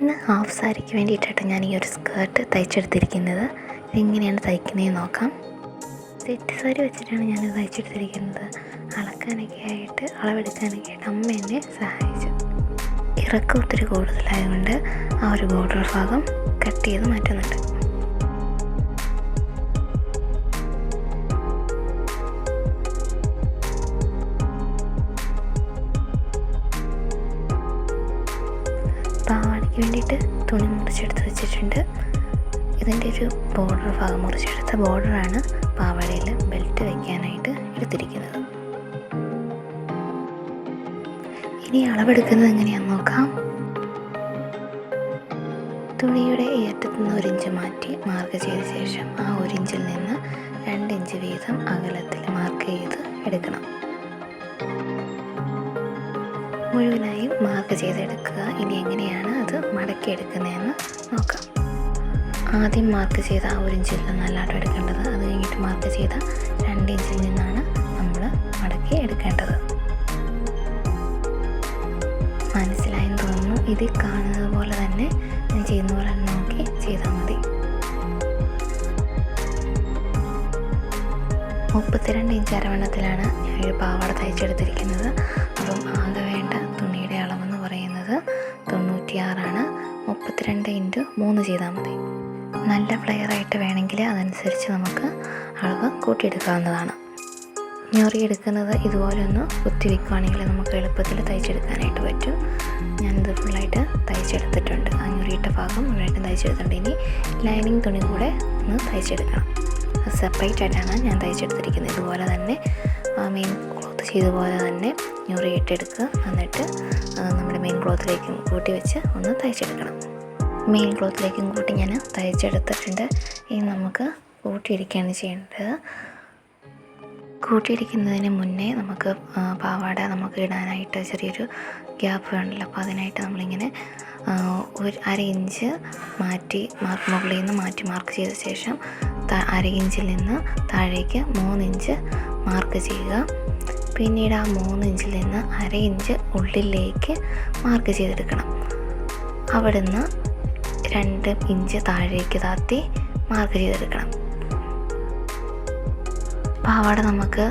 ഇന്ന് ഹാഫ് സാരിക്ക് വേണ്ടിയിട്ടാണ് ഞാൻ ഈ ഒരു സ്കേർട്ട് തയ്ച്ചെടുത്തിരിക്കുന്നത്. ഇതെങ്ങനെയാണ് തയ്ക്കുന്നതെന്ന് നോക്കാം. സെറ്റ് സാരി വെച്ചിട്ടാണ് ഞാൻ തയ്ച്ചെടുത്തിരിക്കുന്നത്. അളക്കാനൊക്കെ ആയിട്ട് അളവെടുക്കാനൊക്കെ ആയിട്ട് അമ്മ എന്നെ സഹായിച്ചു. ഇറക്കം ഒത്തിരി കൂടുതലായതുകൊണ്ട് ആ ഒരു ബോർഡർ ഭാഗം കട്ട് ചെയ്ത് മാറ്റുന്നുണ്ട്. പാവാടയ്ക്ക് വേണ്ടിയിട്ട് തുണി മുറിച്ചെടുത്ത് വെച്ചിട്ടുണ്ട്. ഇതിന്റെ ഒരു ബോർഡർ ഭാഗം മുറിച്ചെടുത്ത ബോർഡറാണ് പാവാടയിൽ ബെൽറ്റ് വയ്ക്കാനായിട്ട് എടുത്തിരിക്കുന്നത്. ഇനി അളവെടുക്കുന്നത് എങ്ങനെയാണെന്ന് നോക്കാം. തുണിയുടെ ഈ നിന്ന് ഒരു ഇഞ്ച് മാറ്റി മാർക്ക് ചെയ്ത ശേഷം ആ ഒരു ഇഞ്ചിൽ നിന്ന് രണ്ട് ഇഞ്ച് വീതം അകലത്തിൽ മാർക്ക് ചെയ്ത് എടുക്കണം. മുഴുവനായും മാർക്ക് ചെയ്തെടുക്കുക. ഇനി എങ്ങനെയാണ് അത് മടക്കി എടുക്കുന്നതെന്ന് നോക്കാം. ആദ്യം മാർക്ക് ചെയ്ത ആ ഒരു ഇഞ്ചിൽ നിന്നല്ലാട്ടോ എടുക്കേണ്ടത്. അത് കഴിഞ്ഞിട്ട് മാർക്ക് ചെയ്ത രണ്ട് ഇഞ്ചിൽ നിന്നാണ് നമ്മൾ മടക്കി എടുക്കേണ്ടത്. മനസ്സിലായെന്ന് തോന്നുന്നു. ഇത് കാണുന്നത് പോലെ തന്നെ ഞാൻ ചെയ്യുന്ന പോലെ തന്നെ നോക്കി ചെയ്താൽ മതി. മുപ്പത്തിരണ്ട് ഇഞ്ച് അരവണ്ണത്തിലാണ് ഞാൻ ഒരു പാവാട തയ്ച്ചെടുത്തിരിക്കുന്നത്. അപ്പം ആകെ മൂന്ന് ചെയ്താൽ മതി. നല്ല ഫ്ലെയർ ആയിട്ട് വേണമെങ്കിൽ അതനുസരിച്ച് നമുക്ക് അളവ് കൂട്ടിയെടുക്കാവുന്നതാണ്. ഞൊറിയെടുക്കുന്നത് ഇതുപോലെ ഒന്ന് കുത്തി വെക്കുകയാണെങ്കിൽ നമുക്ക് എളുപ്പത്തിൽ തയ്ച്ചെടുക്കാനായിട്ട് പറ്റും. ഞാനിത് ഫുള്ളായിട്ട് തയ്ച്ചെടുത്തിട്ടുണ്ട്. ആ ഞൊറിയിട്ട ഭാഗം മുഴുവനായിട്ടും തയ്ച്ചെടുത്തിട്ടുണ്ട്. ഇനി ലൈനിങ് തുണി കൂടെ ഒന്ന് തയ്ച്ചെടുക്കണം. സെപ്പറേറ്റ് ആയിട്ടാണ് ഞാൻ തയ്ച്ചെടുത്തിരിക്കുന്നത്. ഇതുപോലെ തന്നെ മെയിൻ ക്ലോത്ത് ചെയ്ത പോലെ തന്നെ ഞൊറിയിട്ടെടുക്കുക എന്നിട്ട് നമ്മുടെ മെയിൻ ക്ലോത്തിലേക്കും കൂട്ടി വെച്ച് ഒന്ന് തയ്ച്ചെടുക്കണം. മെയിൻ ക്ലോത്തിലേക്കും കൂട്ടി ഞാൻ തയ്ച്ചെടുത്തിട്ടുണ്ട്. ഇനി നമുക്ക് കൂട്ടിയിരിക്കുകയാണ് ചെയ്യേണ്ടത്. കൂട്ടിയിരിക്കുന്നതിന് മുന്നേ നമുക്ക് പാവാട നമുക്ക് ഇടാനായിട്ട് ചെറിയൊരു ഗ്യാപ്പ് വേണമല്ലോ. അപ്പോൾ അതിനായിട്ട് നമ്മളിങ്ങനെ ഒരു അര ഇഞ്ച് മാറ്റി മാർക്ക് മുകളിൽ നിന്ന് മാറ്റി മാർക്ക് ചെയ്ത ശേഷം അര ഇഞ്ചിൽ നിന്ന് താഴേക്ക് മൂന്ന് ഇഞ്ച് മാർക്ക് ചെയ്യുക. പിന്നീട് ആ മൂന്ന് ഇഞ്ചിൽ നിന്ന് അര ഇഞ്ച് ഉള്ളിലേക്ക് മാർക്ക് ചെയ്തെടുക്കണം. അവിടുന്ന് രണ്ട് ഇഞ്ച് താഴേക്ക് താത്തി മാർക്ക് ചെയ്തെടുക്കണം പാവാട നമുക്ക്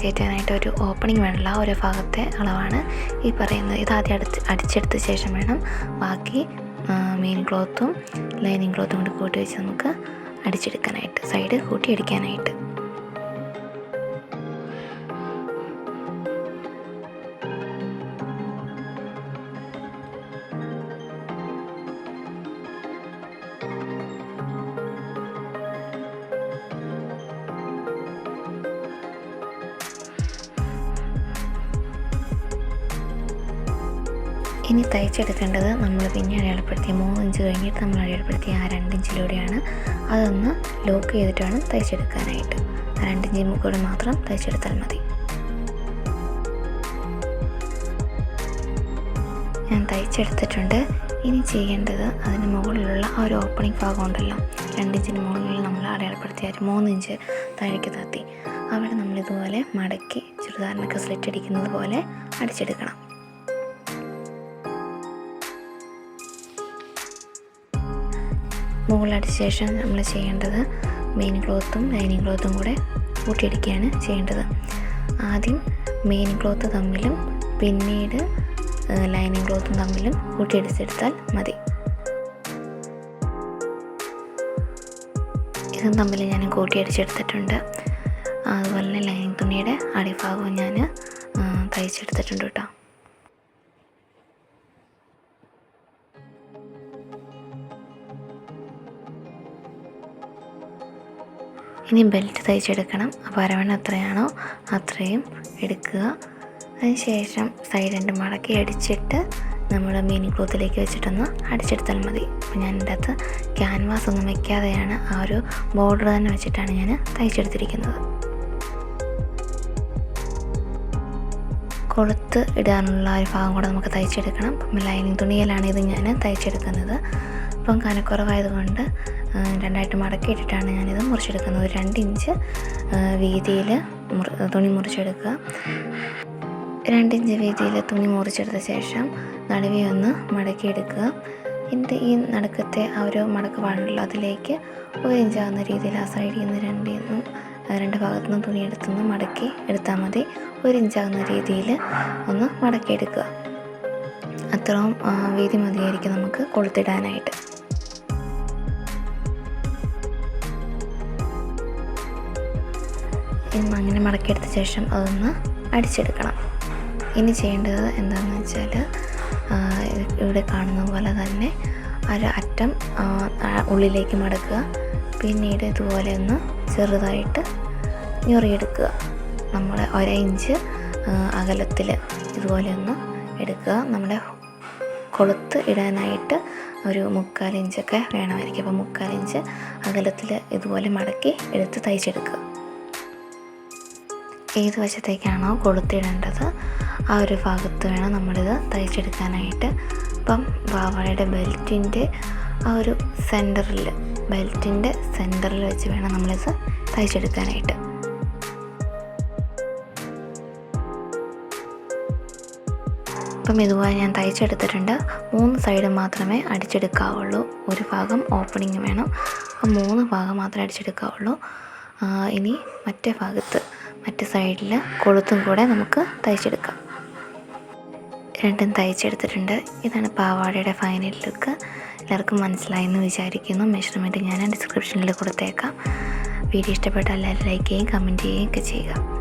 കയറ്റാനായിട്ട് ഒരു ഓപ്പണിംഗ് വേണമല്ല ഒരു ഭാഗത്തെ അളവാണ് ഈ പറയുന്നത്. ഇത് ആദ്യം അടിച്ച് അടിച്ചെടുത്ത ശേഷം വേണം ബാക്കി മെയിൻ ക്ലോത്തും ലൈനിങ് ക്ലോത്തും കൂടി കൂട്ടി വെച്ച് നമുക്ക് അടിച്ചെടുക്കാനായിട്ട് സൈഡ് കൂട്ടി ഇനി തയ്ച്ചെടുക്കേണ്ടത് നമ്മൾ പിന്നെ അടയാളപ്പെടുത്തിയ മൂന്ന് ഇഞ്ച് കഴിഞ്ഞിട്ട് നമ്മൾ അടയാളപ്പെടുത്തിയ ആ രണ്ട് ഇഞ്ചിലൂടെയാണ് അതൊന്ന് ലോക്ക് ചെയ്തിട്ട് വേണം തയ്ച്ചെടുക്കാനായിട്ട്. ആ രണ്ട് മുക്കൂടെ കൂടെ മാത്രം തയ്ച്ചെടുത്താൽ മതി. ഞാൻ തയ്ച്ചെടുത്തിട്ടുണ്ട്. ഇനി ചെയ്യേണ്ടത് അതിന് മുകളിലുള്ള ആ ഒരു ഓപ്പണിംഗ് ഭാഗം ഉണ്ടല്ലോ. രണ്ടിഞ്ചിന് മുകളിൽ നമ്മൾ അടയാളപ്പെടുത്തിയ ഒരു മൂന്ന് ഇഞ്ച് താഴേക്ക് താത്തി. അവിടെ നമ്മളിതുപോലെ മടക്കി ചുരിദാറിനൊക്കെ സ്ലിറ്റ് അടിക്കുന്നത് പോലെ അടിച്ചെടുക്കണം. മുകളിലടിച്ച ശേഷം നമ്മൾ ചെയ്യേണ്ടത് മെയിൻ ക്ലോത്തും ലൈനിങ് ക്ലോത്തും കൂടെ കൂട്ടിയിടിക്കുകയാണ് ചെയ്യേണ്ടത്. ആദ്യം മെയിൻ ക്ലോത്ത് തമ്മിലും പിന്നീട് ലൈനിങ് ക്ലോത്തും തമ്മിലും കൂട്ടിയിടിച്ചെടുത്താൽ മതി. ഇതും തമ്മിൽ ഞാൻ കൂട്ടിയടിച്ചെടുത്തിട്ടുണ്ട്. അതുപോലെ തന്നെ ലൈനിങ് തുണിയുടെ അടിഭാഗവും ഞാൻ തയ്ച്ചെടുത്തിട്ടുണ്ട് കേട്ടോ. ഇനി ബെൽറ്റ് തയ്ച്ചെടുക്കണം. അപ്പോൾ അരവണ്ണ എത്രയാണോ അത്രയും എടുക്കുക. അതിന് ശേഷം സൈഡ് രണ്ട് മടക്കി അടിച്ചിട്ട് നമ്മൾ മീനി ക്ലോത്തിലേക്ക് വെച്ചിട്ടൊന്ന് അടിച്ചെടുത്താൽ മതി. അപ്പോൾ ഞാൻ എന്റെ അകത്ത് ക്യാൻവാസ് ഒന്നും വെക്കാതെയാണ് ആ ഒരു ബോർഡർ തന്നെ വെച്ചിട്ടാണ് ഞാൻ തയ്ച്ചെടുത്തിരിക്കുന്നത്. കൊളുത്ത് ഇടാനുള്ള ഒരു ഭാഗം കൂടെ നമുക്ക് തയ്ച്ചെടുക്കണം. അപ്പം ലൈനിങ് തുണിയിലാണ് ഇത് ഞാൻ തയ്ച്ചെടുക്കുന്നത്. അപ്പം കനക്കുറവായതുകൊണ്ട് രണ്ടായിട്ട് മടക്കിയിട്ടിട്ടാണ് ഞാനിത് മുറിച്ചെടുക്കുന്നത്. ഒരു രണ്ട് ഇഞ്ച് വീതിയിൽ തുണി മുറിച്ചെടുക്കുക. രണ്ട് ഇഞ്ച് വീതിയിൽ തുണി മുറിച്ചെടുത്ത ശേഷം നടുവി ഒന്ന് മടക്കിയെടുക്കുക. എന്റെ ഈ നടുക്കത്തെ ആ ഒരു മടക്ക് പാടുണ്ടല്ലോ അതിലേക്ക് ഒരു ഇഞ്ചാവുന്ന രീതിയിൽ ആ സൈഡിൽ നിന്ന് രണ്ടിൽ നിന്നും രണ്ട് ഭാഗത്തു തുണി എടുത്തുനിന്ന് മടക്കി എടുത്താൽ മതി. ഒരു ഇഞ്ചാകുന്ന രീതിയിൽ ഒന്ന് മടക്കിയെടുക്കുക. അത്രയും വീതി മതിയായിരിക്കും നമുക്ക് കൊളുത്തിടാനായിട്ട്. ഇനി അങ്ങനെ മടക്കിയെടുത്ത ശേഷം അതൊന്ന് അടിച്ചെടുക്കണം. ഇനി ചെയ്യേണ്ടത് എന്താണെന്ന് വെച്ചാൽ ഇവിടെ കാണുന്ന പോലെ തന്നെ ഒരു അറ്റം ഉള്ളിലേക്ക് മടക്കുക. പിന്നീട് ഇതുപോലെ ഒന്ന് ചെറുതായിട്ട് ഞൊറിയെടുക്കുക. നമ്മൾ ഒരഞ്ച് അകലത്തിൽ ഇതുപോലെ ഒന്ന് എടുക്കുക. നമ്മുടെ കൊളുത്ത് ഇടാനായിട്ട് ഒരു മുക്കാൽ ഇഞ്ചൊക്കെ വേണമായിരിക്കും. അപ്പോൾ മുക്കാൽ ഇഞ്ച് അകലത്തിൽ ഇതുപോലെ മടക്കി എടുത്ത് തയ്ച്ചെടുക്കുക. ഏത് വശത്തേക്കാണോ കൊളുത്തിടേണ്ടത് ആ ഒരു ഭാഗത്ത് വേണം നമ്മളിത് തയ്ച്ചെടുക്കാനായിട്ട്. അപ്പം പാവാടയുടെ ബെൽറ്റിന്റെ ആ ഒരു സെന്ററിൽ ബെൽറ്റിന്റെ സെന്ററിൽ വെച്ച് വേണം നമ്മളിത് തയ്ച്ചെടുക്കാനായിട്ട്. അപ്പം ഇതുപോലെ ഞാൻ തയ്ച്ചെടുത്തിട്ടുണ്ട്. മൂന്ന് സൈഡ് മാത്രമേ അടിച്ചെടുക്കാവുള്ളൂ. ഒരു ഭാഗം ഓപ്പണിങ് വേണം. അപ്പം മൂന്ന് ഭാഗം മാത്രമേ അടിച്ചെടുക്കാവുള്ളൂ. ഇനി മറ്റേ ഭാഗത്ത് മറ്റേ സൈഡിൽ കൊളുത്തും കൂടെ നമുക്ക് തയ്ച്ചെടുക്കാം. രണ്ടും തയ്ച്ചെടുത്തിട്ടുണ്ട്. ഇതാണ് പാവാടയുടെ ഫൈനൽ ലുക്ക് എല്ലാവർക്കും മനസ്സിലായെന്ന് വിചാരിക്കുന്നു. മെഷർമെന്റ് ഞാൻ ഡിസ്ക്രിപ്ഷനിൽ കൊടുത്തേക്കാം. വീഡിയോ ഇഷ്ടപ്പെട്ടാൽ എല്ലാവരും ലൈക്ക് ചെയ്യുകയും കമന്റ് ചെയ്യുകയും ഒക്കെ ചെയ്യുക.